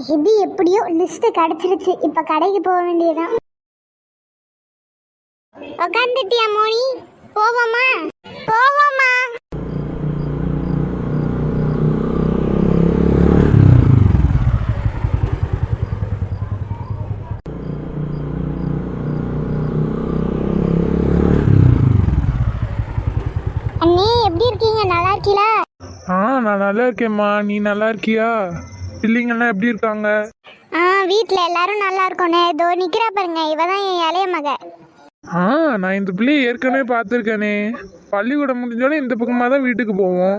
எது எப்படியோ லிஸ்ட் கிடைச்சிருச்சு. இப்ப கடைக்கு போக வேண்டியதுதான். உக்காந்துட்டியா மோனி? போவோமா? போவோமா? அண்ணே எப்படி இருக்கீங்க? நல்லா இருக்கீங்களா? ஆ நான் நல்லா இருக்கேம்மா. நீ நல்லா இருக்கியா? பிள்ளைங்கெல்லாம் எப்படி இருக்காங்க? ஆ வீட்டில் எல்லாரும் நல்லா இருக்கோண்ணே. இதோ நிக்கிறா பாருங்க. இவ தான் என் இளைய மக. ஆ நான் இந்த பிள்ளையை ஏற்கனவே பார்த்துருக்கேனே. பள்ளிக்கூடம் முடிஞ்சோடனே இந்த பக்கமாக தான் வீட்டுக்கு போவோம்.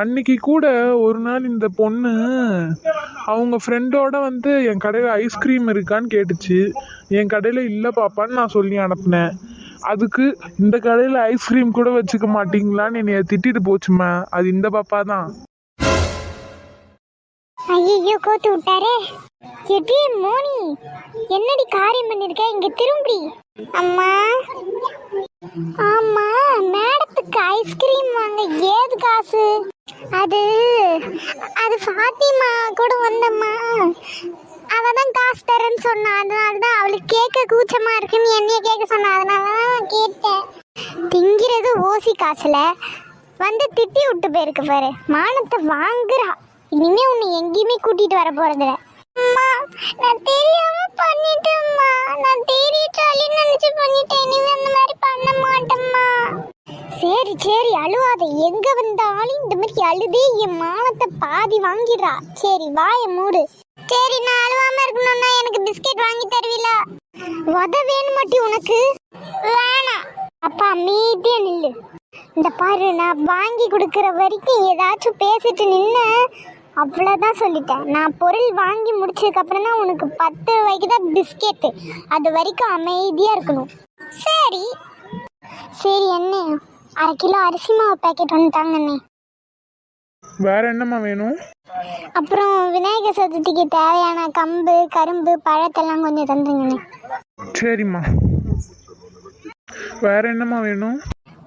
அன்னைக்கு கூட ஒரு நாள் இந்த பொண்ணு அவங்க ஃப்ரெண்டோட வந்து என் கடையில் ஐஸ்கிரீம் இருக்கான்னு கேட்டுச்சு. என் கடையில் இல்லை பாப்பான்னு நான் சொல்லி அனுப்புனேன். அதுக்கு இந்த கடையில் ஐஸ்கிரீம் கூட வச்சுக்க மாட்டீங்களான்னு என்னைய திட்டிட்டு போச்சுமா அது இந்த பாப்பா தான். ஐயோ கோத்து விட்டாரு. எடி மோனி? என்னடி காரியம் பண்ணிருக்க? இங்க திரும்பி அம்மா. ஆமா மேடத்துக்கு ஐஸ்கிரீம் வாங்க. ஏது காசு? அது அது ஃபாத்திமா கூட வந்தம்மா. அவ தான் காசு தரேன்னு சொன்னா. அதனால தான் அவளுக்கு கேட்க கூச்சமா இருக்குன்னு என்னைய கேட்க சொன்னா. அதனால தான் கேட்டேன். திங்கிறது ஓசி காசுல. வந்து திட்டி விட்டு போயிருக்கு பாரு. மானத்தை வாங்குறா. இனிமே உன்னை எங்கேயுமே கூட்டிட்டு வர போறதில்ல. அம்மா நான் தெரியாம பண்ணிட்டேம்மா. நான் தெரியிட்டாலே நினைச்சு பண்ணிட்டேன். இனிமே அந்த மாதிரி பண்ண மாட்டேம்மா. சரி சரி அழுவாத. எங்க வந்தாலும் இந்த மாதிரி அழுதே என் மானத்தை பாதி வாங்கிடுறா. சரி வாய மூடு. சரி நான் அழுவாம இருக்கணும்னா எனக்கு பிஸ்கெட் வாங்கி தருவீங்களா உத வேணுமாட்டி உனக்கு? வேணாம். அப்பா அமைதியா நில்லு. இந்த பாரு நான் வாங்கி கொடுக்குற வரைக்கும் ஏதாச்சும் பேசிட்டு நின்ன அவ்வளோதான் சொல்லிட்டேன். நான் பொருள் வாங்கி முடிச்சதுக்கு அப்புறம் தான் உனக்கு பத்து ரூபாய்க்கு தான் பிஸ்கெட்டு. அது வரைக்கும் அமைதியாக இருக்கணும். சரி. சரி என்ன அரை கிலோ அரிசி மாவு பேக்கெட் ஒன்று தாங்கண்ணே வேற என்னம்மா வேணும்? அப்புறம் விநாயகர் சதுர்த்திக்கு தேவையான கம்பு கரும்பு பழத்தெல்லாம் கொஞ்சம் தந்துருங்கண்ணே சரிம்மா. வேற என்னம்மா வேணும்?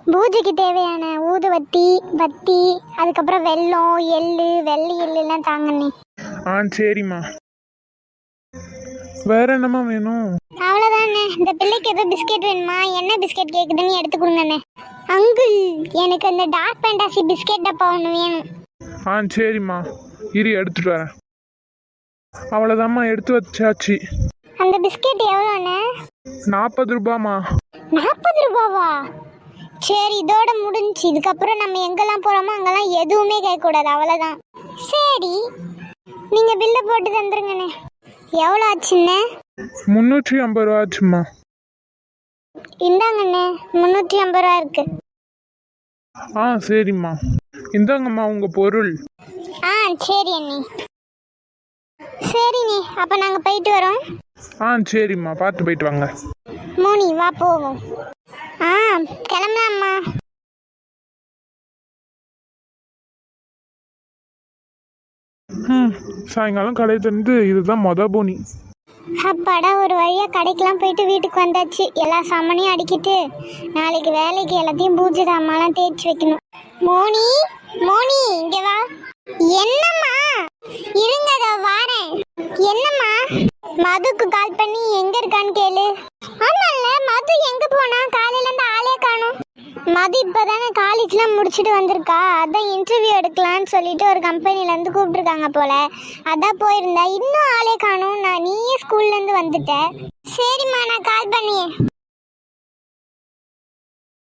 பூஜைக்கு தேவையான ஊதுவத்தி வத்தி அதுக்கப்புறம் வெல்லம் எள்ளு வெள்ளை எள்ளுலாம் தாங்கண்ணே ஆ சரிம்மா. வேற என்னம்மா வேணும்? அவ்வளோதானே இந்த பிள்ளைக்கு ஏதோ பிஸ்கெட் வேணுமா? என்ன பிஸ்கெட் கேட்குதுன்னு எடுத்து கொடுங்கண்ணே அங்கிள் எனக்கு அந்த டார்க் பேண்டாசி பிஸ்கெட் டப்பா ஒன்று வேணும். ஆ சரிம்மா. இரு எடுத்துட்டு வரேன். அவ்வளோதாம்மா எடுத்து வச்சாச்சு. அந்த பிஸ்கெட் எவ்வளோண்ணே நாற்பது ரூபாம்மா. நாற்பது ரூபாவா? சரி இதோட முடிஞ்சுச்சு. இதுக்கப்புறம் நம்ம எங்கெல்லாம் போகிறோமோ அங்கெல்லாம் எதுவுமே கேட்கக்கூடாது. அவ்வளோதான் சரி. நீங்கள் பில்லை போட்டு தந்துருங்கண்ணே. எவ்வளோ ஆச்சுண்ணே? முந்நூற்றி ஐம்பது ரூபா ஆச்சும்மா. இந்தாங்கண்ணே முந்நூற்றி ஐம்பது ரூபா இருக்கு. ஆ சரிம்மா. இந்தாங்கம்மா உங்கள் பொருள். ஆ சரி அண்ணி சரிண்ணே அப்போ நாங்கள் போயிட்டு வரோம். ஆ சரிம்மா. பார்த்து போயிட்டு வாங்க. மோனி வா போவோம். ஆ கிளம்பலாம்மா. ம் சாயங்காலம் கடை திறந்து இதுதான் மொத போனி. அப்பாடா ஒரு வழியாக கடைக்கெல்லாம் போயிட்டு வீட்டுக்கு வந்தாச்சு. எல்லா சாமானையும் அடிக்கிட்டு நாளைக்கு வேலைக்கு எல்லாத்தையும் பூஜை சாமான்லாம் தேய்ச்சி வைக்கணும். மோனி மோனி இங்க வா. என்னம்மா? இருங்க வாரேன். என்னம்மா? மதுக்கு கால் பண்ணி மது இப்பதானே காலேஜ்லாம் முடிச்சுட்டு வந்திருக்கா? அதான் இன்டர்வியூ எடுக்கலான்னு சொல்லிட்டு ஒரு கம்பெனிலேருந்து கூப்பிட்ருக்காங்க போல. அதான் போயிருந்தா இன்னும் ஆளே காணும் நான் நீயே ஸ்கூல்லேருந்து வந்துட்டேன் சரிம்மா நான் கால் பண்ணியே.